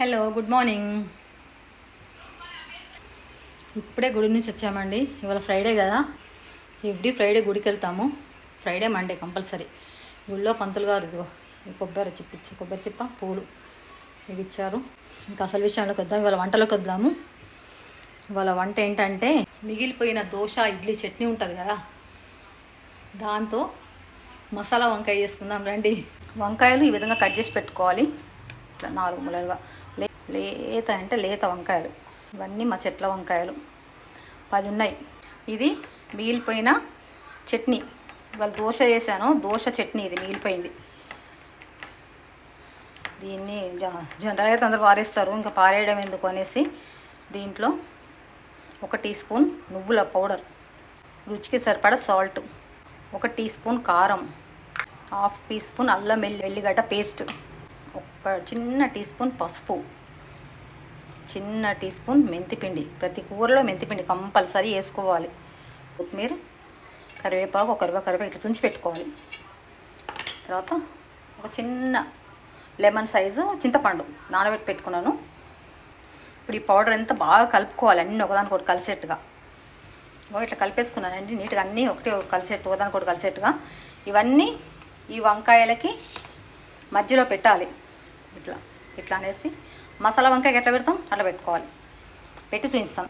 Hello good morning ఇప్పుడే గుడి నుంచి వచ్చామండి. ఇవాళ ఫ్రైడే కదా. ఎవ్రీ ఫ్రైడే గుడికి వెళ్తాము. Friday Monday compulsory. గుడిలో పంతులు గారు ఇదిగో కొబ్బరి చిప్పిచ్చి కొబ్బరి చిప్ప పూలు ఇవి ఇచ్చారు. ఇంకా అసలు విషయంలోకి వద్దాం. ఇవాళ వంటలోకి వద్దాము. ఇవాళ వంట ఏంటంటే మిగిలిపోయిన దోశ ఇడ్లీ చట్నీ ఉంటుంది కదా. దాంతో మసాలా వంకాయ చేసుకుందాం రండి. వంకాయలు ఈ విధంగా కట్ చేసి పెట్టుకోవాలి. ఇట్లా నాలుగు ములలుగా లేత అంటే లేత వంకాయలు. ఇవన్నీ మా చెట్ల వంకాయలు. పది ఉన్నాయి. ఇది మిగిలిపోయిన చట్నీ. ఇవాళ దోశ చేశాను. దోశ చట్నీ ఇది మిగిలిపోయింది. దీన్ని జ- జనరల్గా అయితే అందరూ పారేస్తారు. ఇంకా పారేయడం ఎందుకు అనేసి దీంట్లో ఒక టీ స్పూన్ నువ్వుల పౌడర్. రుచికి సరిపడా సాల్ట్. ఒక టీ స్పూన్ కారం. హాఫ్ టీ స్పూన్ అల్లం వెల్లి వెల్లిగడ్డ పేస్ట్. చిన్న టీ స్పూన్ పసుపు. చిన్న టీ స్పూన్ మెంతిపిండి. ప్రతి కూరలో మెంతిపిండి కంపల్సరీ వేసుకోవాలి. కొత్తిమీర కరివేపాకు ఒక కరివేపాకు కరివేపాకు ఇట్లా చుంచి పెట్టుకోవాలి. తర్వాత ఒక చిన్న లెమన్ సైజు చింతపండు నానబెట్టి పెట్టుకున్నాను. ఇప్పుడు ఈ పౌడర్ అంతా బాగా కలుపుకోవాలి. అన్నీ ఒకదానికి ఒకటి కలిసేట్టుగా ఇట్లా కలిపేసుకున్నానండి. నీట్గా అన్నీ ఒకటి కలిసేట్టు ఒకదానికి ఒకటి కలిసేట్టుగా. ఇవన్నీ ఈ వంకాయలకి మధ్యలో పెట్టాలి. ఇట్లా ఇట్లా అనేసి మసాలా వంకాయకి ఎట్లా పెడతాం? అట్లా పెట్టుకోవాలి. పెట్టి చూపిస్తాం.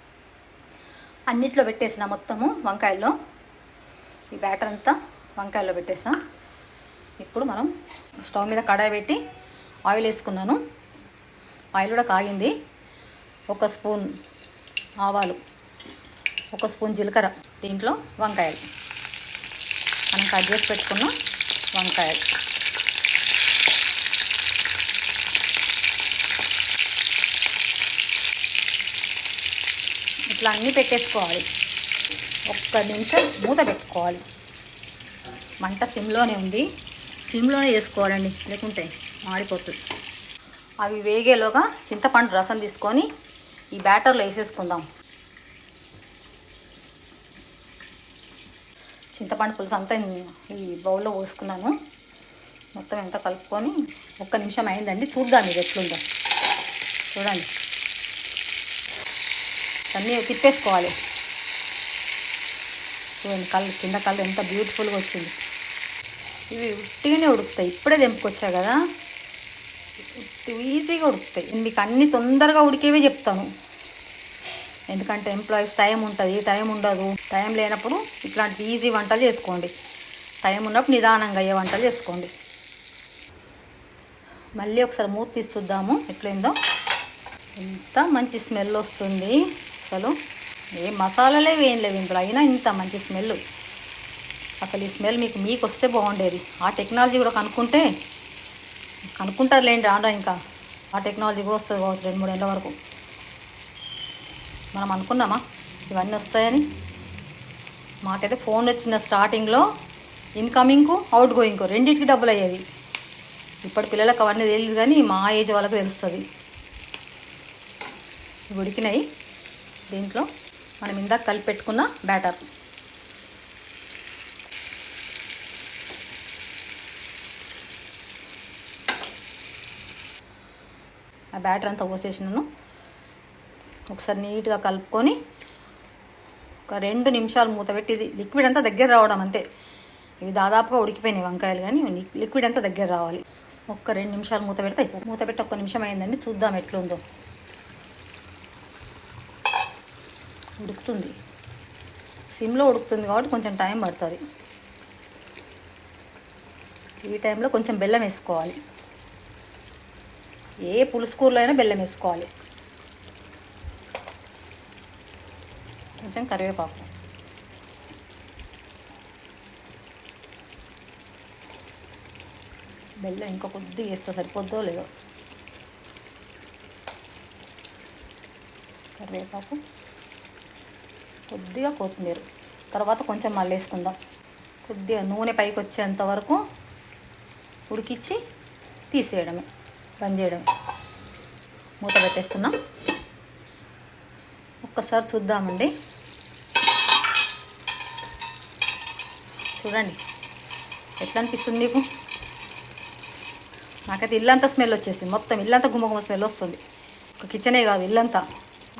అన్నిట్లో పెట్టేసిన మొత్తము వంకాయల్లో ఈ బ్యాటర్ అంతా వంకాయల్లో పెట్టేసాం. ఇప్పుడు మనం స్టవ్ మీద కడాయి పెట్టి ఆయిల్ వేసుకున్నాను. ఆయిల్ కూడా కాగింది. ఒక స్పూన్ ఆవాలు ఒక స్పూన్ జీలకర్ర దీంట్లో వంకాయలు. మనం కట్ చేసి పెట్టుకున్న వంకాయలు. ఇట్లా అన్నీ పెట్టేసుకోవాలి. ఒక్క నిమిషం మూత పెట్టుకోవాలి. మంట సిమ్లోనే ఉంది. సిమ్లోనే వేసుకోవాలండి లేకుంటే మాడిపోతుంది. అవి వేగేలోగా చింతపండు రసం తీసుకొని ఈ బ్యాటర్లో వేసేసుకుందాం. చింతపండు పులుసు అంతా ఈ బౌల్లో పోసుకున్నాను. మొత్తం ఎంత కలుపుకొని ఒక్క నిమిషం అయిందండి. చూద్దాం ఇది ఎట్లుందో. చూడండి. అన్నీ తిప్పేసుకోవాలి. చూడండి కళ్ళు కింద కళ్ళు ఎంత బ్యూటిఫుల్గా వచ్చింది. ఇవి ఉట్టిగానే ఉడుకుతాయి. ఇప్పుడే తెంపుకొచ్చా కదా? ఉట్టి ఈజీగా ఉడుకుతాయి. నేను మీకు అన్ని తొందరగా ఉడికేవే చెప్తాను. ఎందుకంటే ఎంప్లాయీస్ టైం ఉంటుంది టైం ఉండదు. టైం లేనప్పుడు ఇట్లాంటి ఈజీ వంటలు చేసుకోండి. టైం ఉన్నప్పుడు నిదానంగా అయ్యే వంటలు చేసుకోండి. మళ్ళీ ఒకసారి మూత తీసి చూద్దాము. ఎట్లయిందో ఎంత మంచి స్మెల్ వస్తుంది. అసలు ఏ మసాలాలే ఏం లేవు ఇందులో. అయినా ఇంత మంచి స్మెల్ అసలు ఈ స్మెల్ మీకు మీకు వస్తే బాగుండేది. ఆ టెక్నాలజీ కూడా కనుక్కుంటే కనుక్కుంటారు లేండి రాండా ఇంకా. ఆ టెక్నాలజీ కూడా వస్తుంది కావచ్చు రెండు మూడేళ్ళ వరకు. మనం అనుకున్నామా? ఇవన్నీ వస్తాయని. మాకైతే ఫోన్ వచ్చిన స్టార్టింగ్లో ఇన్కమింగ్కు అవుట్ గోయింగ్కు రెండింటికి డబ్బులు అయ్యేది ఇప్పటి పిల్లలకు అవన్నీ తెలియదు కానీ మా ఏజ్ వాళ్ళకు తెలుస్తుంది. ఉడికినాయి దీంట్లో మనం ఇందాక కలిపెట్టుకున్న బ్యాటర్. ఆ బ్యాటర్ అంతా పోసేసినాను. ఒకసారి నీట్గా కలుపుకొని ఒక రెండు నిమిషాలు మూత పెట్టి ఇది లిక్విడ్ అంతా దగ్గర రావడం అంతే. ఇవి దాదాపుగా ఉడికిపోయినాయి వంకాయలు కానీ లిక్విడ్ అంతా దగ్గర రావాలి. ఒక్క రెండు నిమిషాలు మూత పెడితే అయిపోతుంది. మూత పెట్టి ఒక్క నిమిషం అయిందండి చూద్దాం ఎట్లుందో. ఉడుకుతుంది. సిమ్లో ఉడుకుతుంది కాబట్టి కొంచెం టైం పడుతుంది. ఈ టైంలో కొంచెం బెల్లం వేసుకోవాలి. ఏ పులుసు కూరలో అయినా బెల్లం వేసుకోవాలి. కొంచెం కరివేపాకు. బెల్లం ఇంకా కొద్దిగా వేస్తే సరిపోద్దో లేదో. కరివేపాకు. కొద్దిగా కొత్తిమీర. తర్వాత కొంచెం మళ్ళీ వేసుకుందాం కొద్దిగా నూనె పైకి వచ్చేంత వరకు ఉడికిచ్చి తీసేయడమే బంద్ చేయడమే. మూత పెట్టేస్తున్నాం. ఒక్కసారి చూద్దామండి. చూడండి ఎట్లా అనిపిస్తుంది మీకు? నాకైతే ఇల్లంతా స్మెల్ వచ్చేసింది. మొత్తం ఇల్లంతా గుమ్మగుమ్మ స్మెల్ వస్తుంది. ఒక కిచెనే కాదు ఇల్లంతా.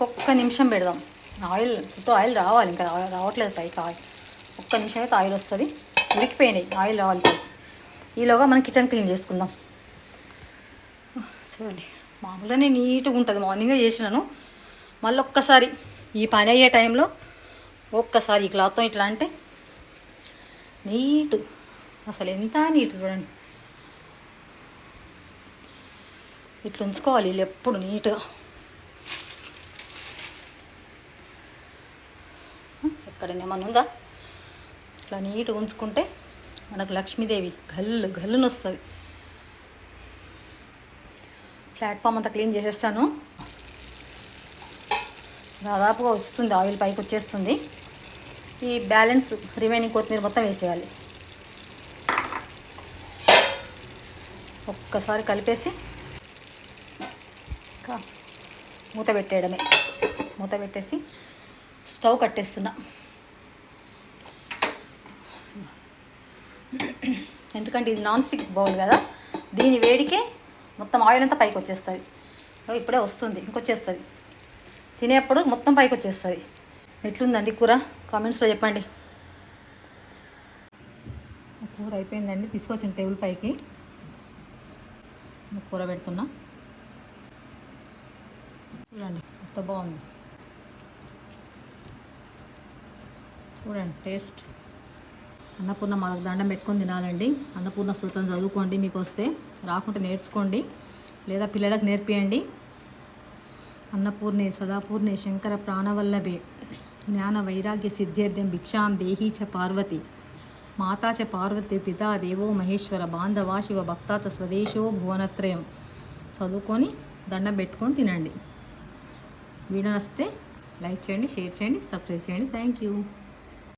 ఒక్కొక్క నిమిషం పెడదాం. ఆయిల్ చుట్టూ ఆయిల్ రావాలి ఇంకా రావట్లేదు పైకి ఆయిల్. ఒక్క నిమిషం అయితే ఆయిల్ వస్తుంది. ఉడికిపోయినాయి ఆయిల్ రావాలి. ఈలోగా మనం కిచెన్ క్లీన్ చేసుకుందాం. చూడండి మామూలుగానే నీట్గా ఉంటుంది. మార్నింగే చేసినాను. మళ్ళీ ఒక్కసారి ఈ పని అయ్యే టైంలో ఒక్కసారి ఈ క్లాత్తో ఇట్లా అంటే నీటు. అసలు ఎంత నీట్ చూడండి. ఇట్లా ఉంచుకోవాలి వీళ్ళు ఎప్పుడు నీట్గా. ఎక్కడైనా ఏమన్నా ఉందా? ఇట్లా నీట్గా ఉంచుకుంటే మనకు లక్ష్మీదేవి గల్లు గల్లును వస్తుంది. ప్లాట్ఫామ్ అంతా క్లీన్ చేసేస్తాను. దాదాపుగా వస్తుంది ఆయిల్ పైకి వచ్చేస్తుంది. ఈ బ్యాలెన్స్ రిమైనింగ్ కొత్తిమీర మొత్తం వేసేయాలి. ఒక్కసారి కలిపేసి ఇంకా మూత పెట్టేయడమే. మూత పెట్టేసి స్టవ్ కట్టేస్తున్నా. ఎందుకంటే ఇది నాన్ స్టిక్ బౌల్ కదా దీని వేడికే మొత్తం ఆయిల్ అంతా పైకి వచ్చేస్తుంది. ఇప్పుడే వస్తుంది ఇంకొచ్చేస్తుంది. తినేప్పుడు మొత్తం పైకి వచ్చేస్తుంది. ఎట్లుందండి కూర? కామెంట్స్లో చెప్పండి. కూర అయిపోయిందండి తీసుకొచ్చిన టేబుల్ పైకి. కూర పెడుతున్నా. చూడండి ఎంత బాగుంది. చూడండి టేస్ట్. అన్నపూర్ణ మాకు దండం పెట్టుకొని తినాలండి. అన్నపూర్ణ సూత్రం చదువుకోండి మీకు వస్తే రాకుంటే నేర్చుకోండి. లేదా పిల్లలకు నేర్పియండి. అన్నపూర్ణే సదాపూర్ణే శంకర ప్రాణవల్లభే. జ్ఞాన వైరాగ్య సిద్ధ్యర్థ్యం భిక్షాం దేహీ చ పార్వతి. మాతా చ పార్వతి పితా దేవో మహేశ్వర బాంధవా శివ భక్తాత స్వదేశో భువనత్రయం. చదువుకొని దండం పెట్టుకొని తినండి. వీడియో నస్తే లైక్ చేయండి షేర్ చేయండి సబ్స్క్రైబ్ చేయండి. Thank you.